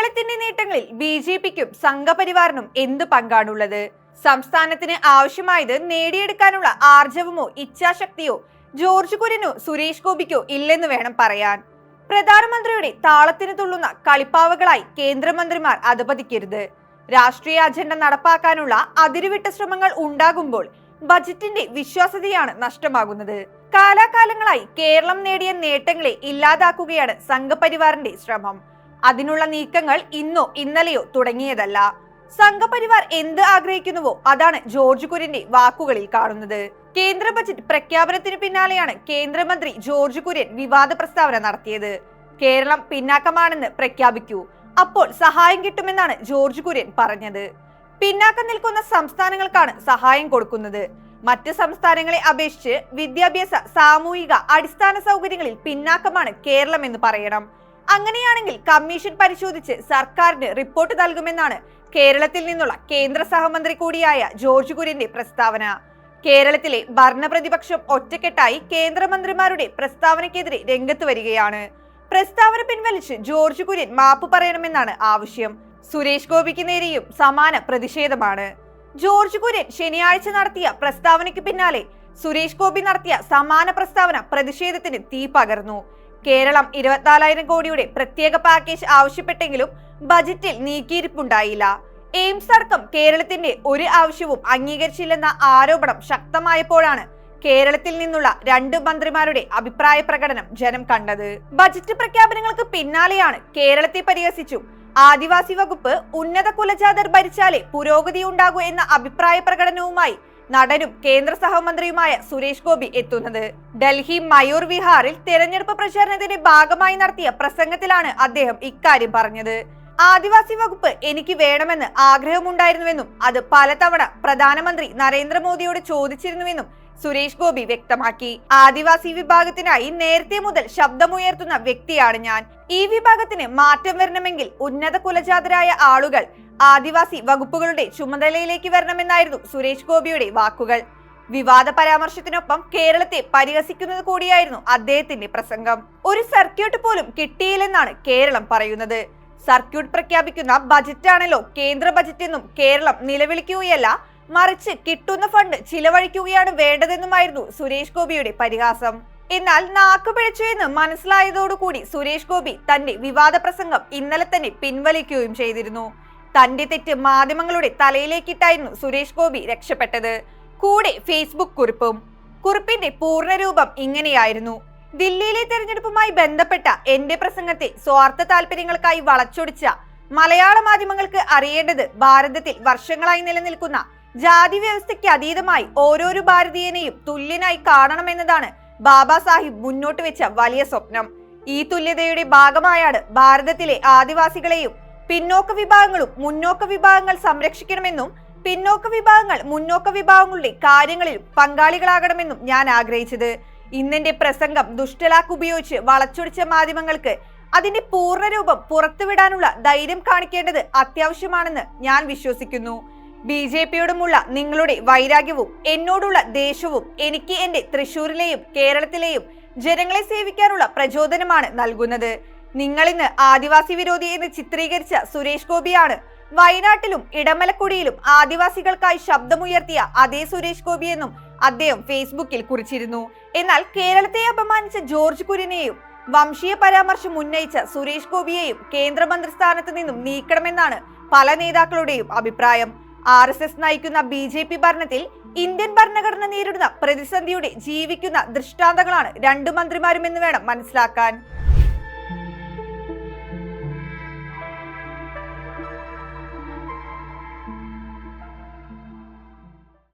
കേരളത്തിന്റെ നേട്ടങ്ങളിൽ B J പിക്കും സംഘപരിവാറിനും എന്ത് പങ്കാണുള്ളത്? സംസ്ഥാനത്തിന് ആവശ്യമായത് നേടിയെടുക്കാനുള്ള ആർജവമോ ഇച്ഛാശക്തിയോ ജോർജ് കുര്യനോ സുരേഷ് ഗോപിക്കോ ഇല്ലെന്ന് വേണം പറയാൻ. പ്രധാനമന്ത്രിയുടെ താളത്തിന് തുള്ളുന്ന കളിപ്പാവകളായി കേന്ദ്രമന്ത്രിമാർ അധപതിക്കരുത്. രാഷ്ട്രീയ അജണ്ട നടപ്പാക്കാനുള്ള അതിരുവിട്ട ശ്രമങ്ങൾ ഉണ്ടാകുമ്പോൾ ബജറ്റിന്റെ വിശ്വാസ്യതയാണ് നഷ്ടമാകുന്നത്. കാലാകാലങ്ങളായി കേരളം നേടിയ നേട്ടങ്ങളെ ഇല്ലാതാക്കുകയാണ് സംഘപരിവാറിന്റെ ശ്രമം. അതിനുള്ള നീക്കങ്ങൾ ഇന്നോ ഇന്നലെയോ തുടങ്ങിയതല്ല. സംഘപരിവാർ എന്ത് ആഗ്രഹിക്കുന്നുവോ അതാണ് ജോർജ് കുര്യന്റെ വാക്കുകളിൽ കാണുന്നത്. കേന്ദ്ര ബജറ്റ് പ്രഖ്യാപനത്തിന് പിന്നാലെയാണ് കേന്ദ്രമന്ത്രി ജോർജ് കുര്യൻ വിവാദ പ്രസ്താവന നടത്തിയത്. കേരളം പിന്നാക്കമാണെന്ന് പ്രഖ്യാപിക്കൂ. അപ്പോൾ സഹായം കിട്ടുമെന്നാണ് ജോർജ് കുര്യൻ പറഞ്ഞത്. പിന്നാക്കം നിൽക്കുന്ന സംസ്ഥാനങ്ങൾക്കാണ് സഹായം കൊടുക്കുന്നത്. മറ്റ് സംസ്ഥാനങ്ങളെ അപേക്ഷിച്ച് വിദ്യാഭ്യാസ സാമൂഹിക അടിസ്ഥാന സൗകര്യങ്ങളിൽ പിന്നാക്കമാണ് കേരളം എന്ന് പറയണം. അങ്ങനെയാണെങ്കിൽ കമ്മീഷൻ പരിശോധിച്ച് സർക്കാരിന് റിപ്പോർട്ട് നൽകുമെന്നാണ് കേരളത്തിൽ നിന്നുള്ള കേന്ദ്ര സഹമന്ത്രി കൂടിയായ ജോർജ് കുര്യന്റെ പ്രസ്താവന. കേരളത്തിലെ ഭരണപ്രതിപക്ഷം ഒറ്റക്കെട്ടായി കേന്ദ്രമന്ത്രിമാരുടെ പ്രസ്താവനയ്ക്കെതിരെ രംഗത്ത് വരികയാണ്. പ്രസ്താവന പിൻവലിച്ച് ജോർജ് കുര്യൻ മാപ്പ് പറയണമെന്നാണ് ആവശ്യം. സുരേഷ് ഗോപിക്ക് നേരെയും സമാന പ്രതിഷേധമാണ്. ജോർജ് കുര്യൻ ശനിയാഴ്ച നടത്തിയ പ്രസ്താവനയ്ക്ക് പിന്നാലെ സുരേഷ് ഗോപി നടത്തിയ സമാന പ്രസ്താവന പ്രതിഷേധത്തിന് തീ പകർന്നു. കേരളം ഇരുപത്തിനാലായിരം കോടിയുടെ പ്രത്യേക പാക്കേജ് ആവശ്യപ്പെട്ടെങ്കിലും ബജറ്റിൽ നീക്കിയിരിപ്പുണ്ടായില്ല. എയിംസ് അടക്കം കേരളത്തിന്റെ ഒരു ആവശ്യവും അംഗീകരിച്ചില്ലെന്ന ആരോപണം ശക്തമായപ്പോഴാണ് കേരളത്തിൽ നിന്നുള്ള രണ്ട് മന്ത്രിമാരുടെ അഭിപ്രായ പ്രകടനം ജനം കണ്ടത്. ബജറ്റ് പ്രഖ്യാപനങ്ങൾക്ക് പിന്നാലെയാണ് കേരളത്തെ പരിഹസിച്ചു. ആദിവാസി വകുപ്പ് ഉന്നത കുലജാതർ ഭരിച്ചാലേ പുരോഗതി ഉണ്ടാകൂ എന്ന അഭിപ്രായ പ്രകടനവുമായി നടനും കേന്ദ്ര സഹമന്ത്രിയുമായ സുരേഷ് ഗോപി എത്തുന്നത്. ഡൽഹി മയൂർ വിഹാറിൽ തെരഞ്ഞെടുപ്പ് പ്രചാരണത്തിന്റെ ഭാഗമായി നടത്തിയ പ്രസംഗത്തിലാണ് അദ്ദേഹം ഇക്കാര്യം പറഞ്ഞത്. ആദിവാസി വകുപ്പ് എനിക്ക് വേണമെന്ന് ആഗ്രഹമുണ്ടായിരുന്നുവെന്നും അത് പലതവണ പ്രധാനമന്ത്രി നരേന്ദ്രമോദിയോട് ചോദിച്ചിരുന്നുവെന്നും സുരേഷ് ഗോപി വ്യക്തമാക്കി. ആദിവാസി വിഭാഗത്തിനായി നേരത്തെ മുതൽ ശബ്ദമുയർത്തുന്ന വ്യക്തിയാണ് ഞാൻ. ഈ വിഭാഗത്തിന് മാറ്റം വരണമെങ്കിൽ ഉന്നത കുലജാതരായ ആളുകൾ ആദിവാസി വകുപ്പുകളുടെ ചുമതലയിലേക്ക് വരണമെന്നായിരുന്നു സുരേഷ് ഗോപിയുടെ വാക്കുകൾ. വിവാദ പരാമർശത്തിനൊപ്പം കേരളത്തെ പരിഹസിക്കുന്നത് കൂടിയായിരുന്നു അദ്ദേഹത്തിന്റെ പ്രസംഗം. ഒരു സർക്യൂട്ട് പോലും കിട്ടിയില്ലെന്നാണ് കേരളം പറയുന്നത്. സർക്യൂട്ട് പ്രഖ്യാപിക്കുന്ന ബജറ്റാണല്ലോ കേന്ദ്ര ബജറ്റ് എന്നും കേരളം നിലവിളിക്കുകയല്ല മറിച്ച് കിട്ടുന്ന ഫണ്ട് ചിലവഴിക്കുകയാണ് വേണ്ടതെന്നുമായിരുന്നു സുരേഷ് ഗോപിയുടെ പരിഹാസം. എന്നാൽ നാക്ക് പിഴച്ചു എന്ന് മനസ്സിലായതോടുകൂടി സുരേഷ് ഗോപി തന്റെ വിവാദ പ്രസംഗം ഇന്നലെ തന്നെ പിൻവലിക്കുകയും ചെയ്തിരുന്നു. തന്റെ തെറ്റ് മാധ്യമങ്ങളുടെ തലയിലേക്കിട്ടായിരുന്നു സുരേഷ് ഗോപി രക്ഷപ്പെട്ടത്. കൂടെ ഫേസ്ബുക്ക് കുറിപ്പും. കുറിപ്പിന്റെ പൂർണരൂപം ഇങ്ങനെയായിരുന്നു. ദില്ലിയിലെ തെരഞ്ഞെടുപ്പുമായി ബന്ധപ്പെട്ട എന്റെ പ്രസംഗത്തെ സ്വാർത്ഥ താല്പര്യങ്ങൾക്കായി വളച്ചൊടിച്ച മലയാള മാധ്യമങ്ങൾക്ക് അറിയേണ്ടത് ഭാരതത്തിൽ വർഷങ്ങളായി നിലനിൽക്കുന്ന ജാതി വ്യവസ്ഥയ്ക്ക് അതീതമായി ഓരോരോ ഭാരതീയനെയും തുല്യനായി കാണണമെന്നതാണ് ബാബാ സാഹിബ് മുന്നോട്ട് വെച്ച വലിയ സ്വപ്നം. ഈ തുല്യതയുടെ ഭാഗമായാണ് ഭാരതത്തിലെ ആദിവാസികളെയും പിന്നോക്ക വിഭാഗങ്ങളും മുന്നോക്ക വിഭാഗങ്ങൾ സംരക്ഷിക്കണമെന്നും പിന്നോക്ക വിഭാഗങ്ങൾ മുന്നോക്ക വിഭാഗങ്ങളുടെ കാര്യങ്ങളിൽ പങ്കാളികളാകണമെന്നും ഞാൻ ആഗ്രഹിച്ചത്. ഇന്നെന്റെ പ്രസംഗം ദുഷ്ടലാക്ക് ഉപയോഗിച്ച് വളച്ചൊടിച്ച മാധ്യമങ്ങൾക്ക് അതിന്റെ പൂർണരൂപം പുറത്തുവിടാനുള്ള ധൈര്യം കാണിക്കേണ്ടത് അത്യാവശ്യമാണെന്ന് ഞാൻ വിശ്വസിക്കുന്നു. ബി ജെ പിയോടുമുള്ള നിങ്ങളുടെ വൈരാഗ്യവും എന്നോടുള്ള ദേഷ്യവും എനിക്ക് എന്റെ തൃശൂരിലെയും കേരളത്തിലെയും ജനങ്ങളെ സേവിക്കാനുള്ള പ്രചോദനമാണ് നൽകുന്നത്. നിങ്ങളിന്ന് ആദിവാസി വിരോധി എന്ന് ചിത്രീകരിച്ച സുരേഷ് ഗോപിയാണ് വയനാട്ടിലും ഇടമലക്കുടിയിലും ആദിവാസികൾക്കായി ശബ്ദമുയർത്തിയ അതേ സുരേഷ് ഗോപിയെന്നും അദ്ദേഹം ഫേസ്ബുക്കിൽ കുറിച്ചിരുന്നു. എന്നാൽ കേരളത്തെ അപമാനിച്ച ജോർജ് കുര്യനെയും വംശീയ പരാമർശം ഉന്നയിച്ച സുരേഷ് ഗോപിയെയും കേന്ദ്രമന്ത്രി സ്ഥാനത്ത് നിന്നും നീക്കണമെന്നാണ് പല നേതാക്കളുടെയും അഭിപ്രായം. ആർ എസ് എസ് നയിക്കുന്ന ബി ജെ പി ഭരണത്തിൽ ഇന്ത്യൻ ഭരണഘടന നേരിടുന്ന പ്രതിസന്ധിയുടെ ജീവിക്കുന്ന ദൃഷ്ടാന്തങ്ങളാണ് രണ്ടു മന്ത്രിമാരുമെന്ന് വേണം മനസ്സിലാക്കാൻ.